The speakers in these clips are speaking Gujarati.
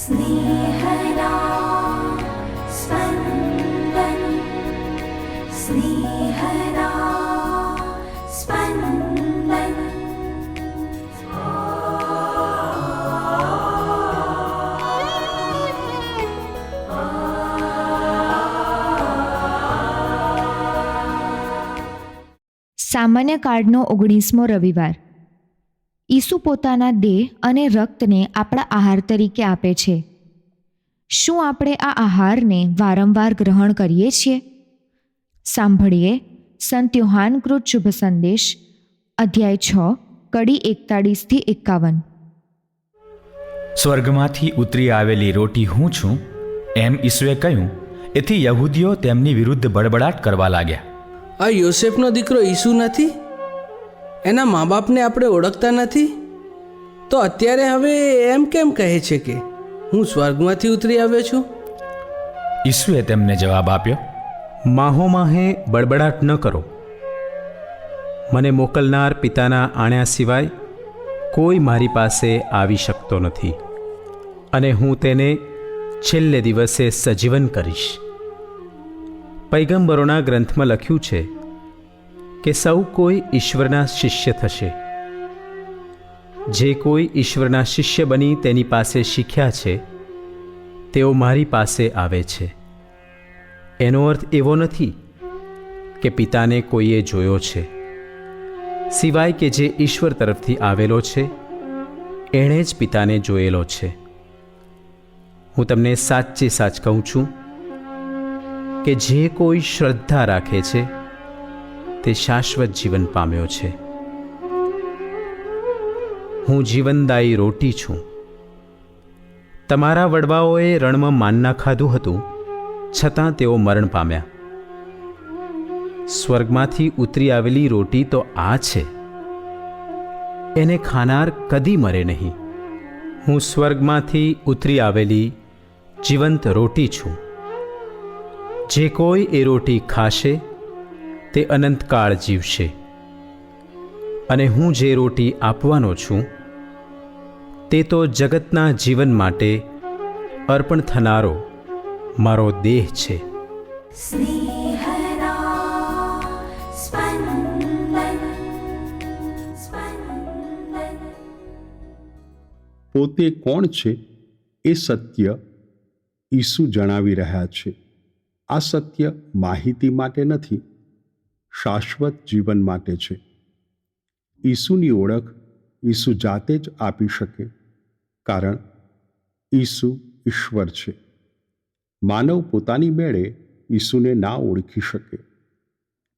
स्नेहदा स्पन्दन् स्नेहदा स्पन्दन् સામાન્ય કાર્ડનો ઓગણીસમો રવિવાર ઈસુ પોતાના દેહ અને રક્તને આપણા આહાર તરીકે આપે છે. શું આપણે આ આહારને વારંવાર ગ્રહણ કરીએ છીએ? સાંભળીએ સંત યોહાનકૃત શુભ સંદેશ અધ્યાય છ કડી એકતાળીસથી એકાવન. સ્વર્ગમાંથી ઉતરી આવેલી રોટી હું છું? એમ ઈસુએ કહ્યું એથી યહૂદીઓ તેમની વિરુદ્ધ બળબડાટ કરવા લાગ્યા. આ યોસેફનો દીકરો ઈસુ નથી? એના મા બાપને આપણે ઓળખતા નથી? તો અત્યારે હવે એમ કેમ કહે છે કે હું સ્વર્ગમાંથી ઉતરી આવ્યો છું? ઈસુએ તેમને જવાબ આપ્યો માહો માહે બડબડાટ ન કરો. મને મોકલનાર પિતાના આણ્યા સિવાય કોઈ મારી પાસે આવી શકતો નથી. અને હું તેને છેલ્લે દિવસે સજીવન કરીશ. પૈગંબરોના ગ્રંથમાં લખ્યું છે કે સૌ કોઈ ઈશ્વરના શિષ્ય થશે. જે કોઈ ઈશ્વરના શિષ્ય બની તેની પાસે શીખ્યા છે, તેઓ મારી પાસે આવે છે. એનો અર્થ એવો નથી કે પિતાને કોઈએ જોયો છે. સિવાય કે જે ઈશ્વર તરફથી આવેલો છે, એણે જ પિતાને જોયેલો છે. હું તમને સાચે સાચ કહું છું કે જે કોઈ શ્રદ્ધા રાખે છે તે શાશ્વત જીવન પામ્યો છે. હું જીવનદાયી રોટી છું. તમારા વડવાઓએ રણમાં માનના ખાધું હતું, છતાં તેઓ મરણ પામ્યા. સ્વર્ગમાંથી ઉતરી આવેલી રોટી તો આ છે. એને ખાનાર કદી મરે નહીં. હું સ્વર્ગમાંથી ઉતરી આવેલી જીવંત રોટી છું. જે કોઈ એ રોટી ખાશે તે અનંતકાળ જીવશે. અને હું જે રોટી આપવાનો છું તે તો જગતના જીવન માટે અર્પણ થનારો મારો દેહ છે. પોતે કોણ છે એ સત્ય ઈસુ જણાવી રહ્યા છે. આ સત્ય માહિતી માટે નથી શાશ્વત જીવન માટે છે. ઈસુની ઓળખ ઈસુ જાતે જ આપી શકે, કારણ ઈસુ ઈશ્વર છે. માનવ પોતાની મેળે ઈસુને ના ઓળખી શકે.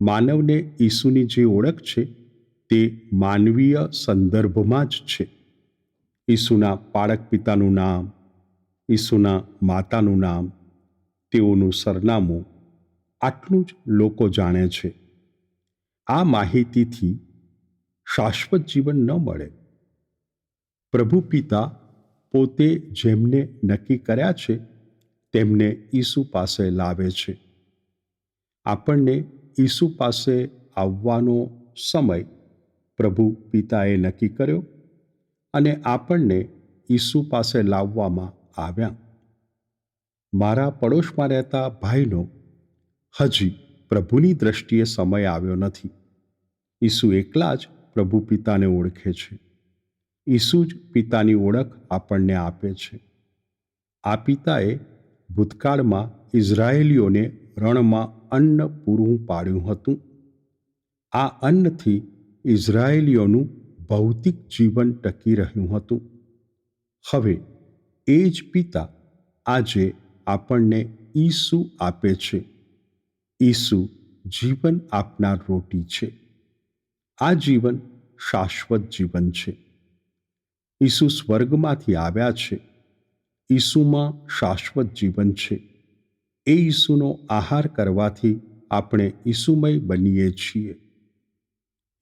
માનવને ઈસુની જે ઓળખ છે તે માનવીય સંદર્ભમાં જ છે. ઈસુના પાળક પિતાનું નામ, ઈસુના માતાનું નામ, તેઓનું સરનામું આટલું જ લોકો જાણે છે. આ માહિતીથી શાશ્વત જીવન ન મળે. પ્રભુ પિતા પોતે જેમને નક્કી કર્યા છે, તેમને ઈસુ પાસે લાવે છે. આપણને ઈસુ પાસે આવવાનો સમય પ્રભુ પિતાએ નક્કી કર્યો અને આપણને ઈસુ પાસે લાવવામાં આવ્યા. મારા પડોશમાં રહેતા ભાઈનો હજી પ્રભુની દ્રષ્ટિએ સમય આવ્યો નથી. ઈસુ એકલા જ પ્રભુ પિતાને ઓળખે છે. ઈસુ જ પિતાની ઓળખ આપણને આપે છે. આ પિતાએ ભૂતકાળમાં ઇઝરાયેલીઓને રણમાં અન્ન પૂરું પાડ્યું હતું. આ અન્નથી ઇઝરાયેલીઓનું ભૌતિક જીવન ટકી રહ્યું હતું. હવે એ જ પિતા આજે આપણને ઈસુ આપે છે. ઈસુ જીવન આપનાર રોટી છે. આ જીવન શાશ્વત જીવન છે. ઈસુ સ્વર્ગમાંથી આવ્યા છે. ઈસુમાં શાશ્વત જીવન છે. એ ઈસુનો આહાર કરવાથી આપણે ઈસુમય બનીએ છીએ.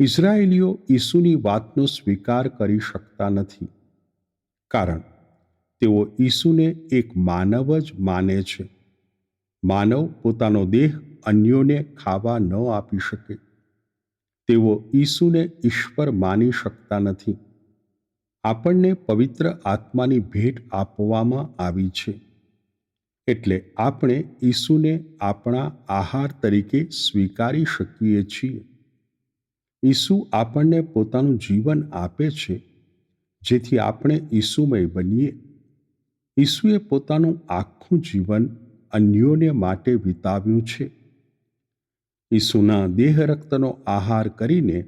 ઇઝરાયેલીઓ ઈસુની વાતનો સ્વીકાર કરી શકતા નથી. કારણ તેઓ ઈસુને એક માનવ જ માને છે. માનવ પોતાનો દેહ અન્યોને ખાવા ન આપી શકે. તેઓ ઈસુને ઈશ્વર માની શકતા નથી. આપણને પવિત્ર આત્માની ભેટ આપવામાં આવી છે. એટલે આપણે ઈસુને આપણા આહાર તરીકે સ્વીકારી શકીએ છીએ. ઈસુ આપણને પોતાનું જીવન આપે છે, જેથી આપણે ઈસુમય બનીએ. ઈસુએ પોતાનું આખું જીવન અન્યોને માટે વિતાવ્યું છે. ઈસુના દેહ રક્તનો આહાર કરીને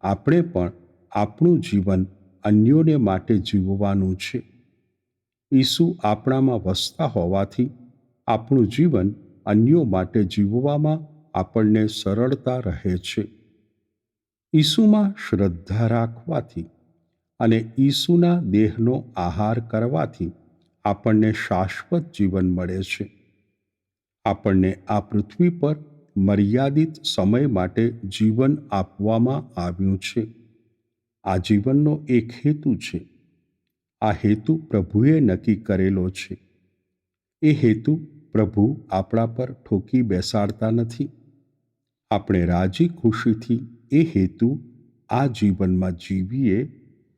આપણે પણ આપણું જીવન અન્યોને માટે જીવવાનું છે. ઈસુ આપણામાં વસતા હોવાથી આપણું જીવન અન્યો માટે જીવવામાં આપણને સરળતા રહે છે. ઈસુમાં શ્રદ્ધા રાખવાથી અને ઈસુના દેહનો આહાર કરવાથી આપણને શાશ્વત જીવન મળે છે. આપણને આ પૃથ્વી પર મર્યાદિત સમય માટે જીવન આપવામાં આવ્યું છે. આ જીવનનો એક હેતુ છે. આ હેતુ પ્રભુએ નક્કી કરેલો છે. એ હેતુ પ્રભુ આપણા પર ઠોકી બેસાડતા નથી. આપણે રાજી ખુશીથી એ હેતુ આ જીવનમાં જીવીએ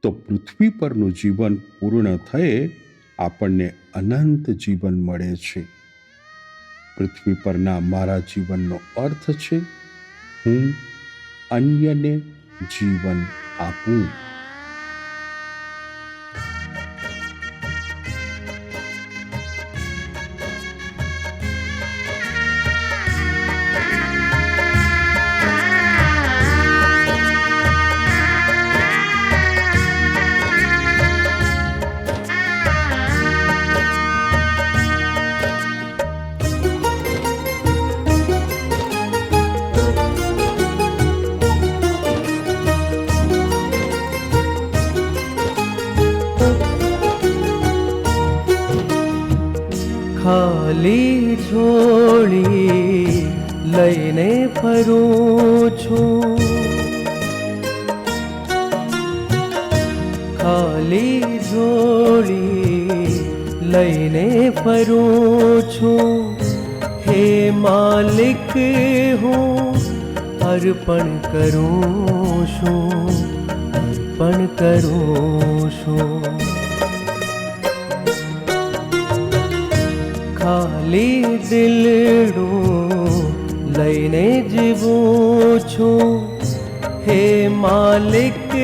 તો પૃથ્વી પરનું જીવન પૂર્ણ થયે આપણને અનંત જીવન મળે છે. પૃથ્વી પરના મારા જીવનનો અર્થ છે હું અન્યને જીવન આપું. ખાલી છોડી લઈને ફરું છું. ખાલી જોડી લઈને ફરું છું. હે માલિક, હું અર્પણ કરું છું. અર્પણ કરું છું. ખાલી દિલડું લઈને જીવું છું હે માલિક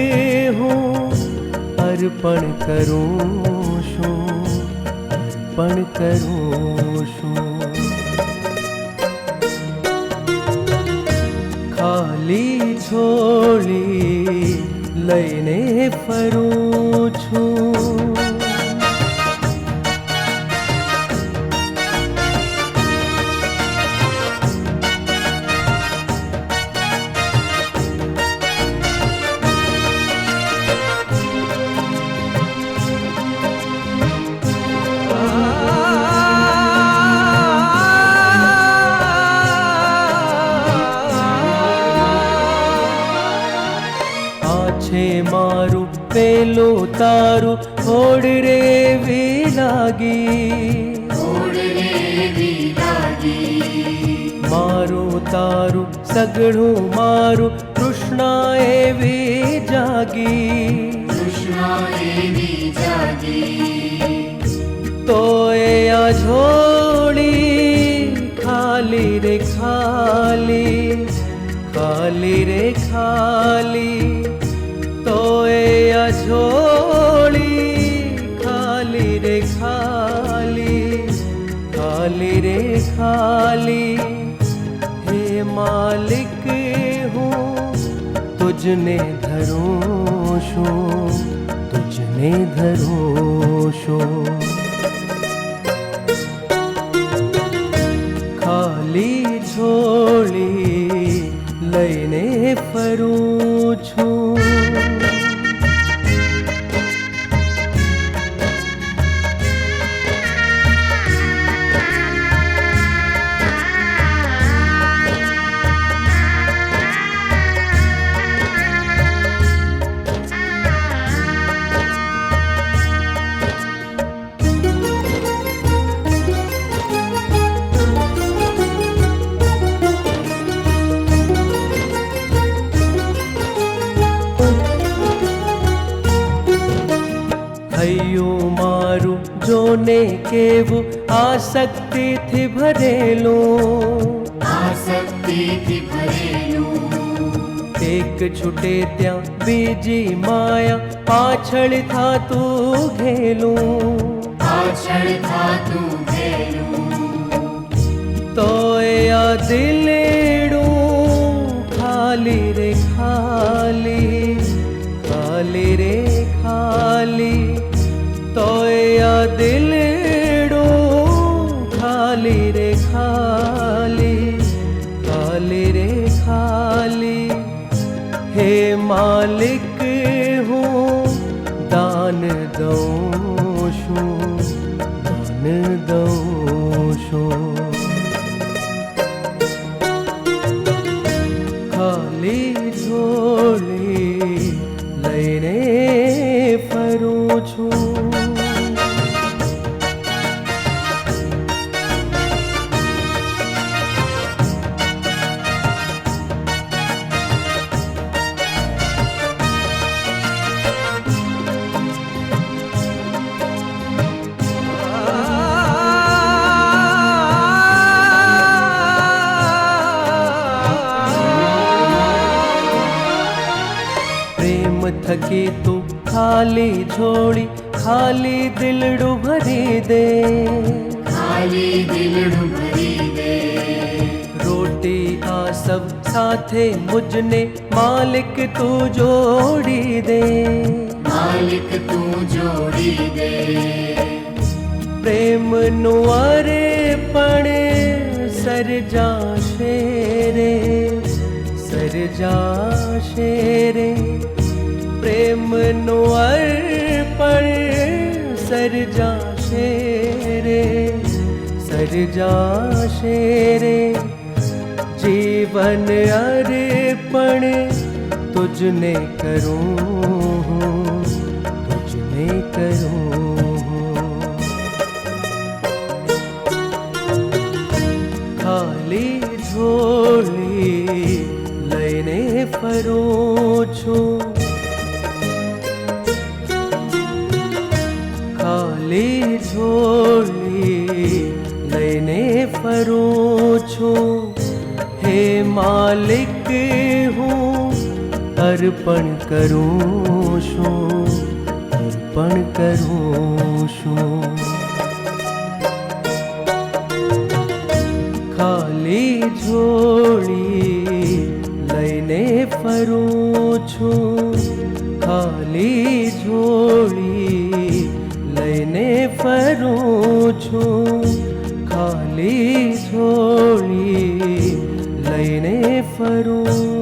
હું અર્પણ કરું છું અર્પણ કરું છું ખાલી છોડી લઈને ફરું છું પેલું તારું હોડ રે લાગી મારું તારું સગડું મારું કૃષ્ણા એવી જાગી તુજને ધરો છો તુજને ધરો છો ખાલી છોડી લઈને ફરું કેવું આસક્તિથી ભરેલું આસક્તિથી ભરેલું એક છૂટે ત્યાં બીજી માયા પાછળ થાતું ઘેલું પાછળ થાતું ભેલું તોય આ દિલેડું ખાલી રે ખાલી ખાલી રે ખાલી বসো গানে ખાલી છોડી ખાલી દિલડું ભરી દે ખાલી દિલડું ભરી દે રોટી આ સબ સાથે મુજને માલિક તું જોડી દે માલિક તું જોડી દે પ્રેમનું અરે પણ સર્જાશે રે સર્જાશે રે પ્રેમનું અર્પણ સર્જાશે રે સર્જાશે રે. જીવન અર્પણ તુજને કરું તુજને કરું ખાલી ઝોળી લઈને ફરું છું. માલિક હું, અર્પણ કરું છું, અર્પણ કરું છું. ખાલી જોડી લઈને ફરું છું, ખાલી જોડી લઈને ફરું છું. ખાલી ઝોળી લઈને ફરું છું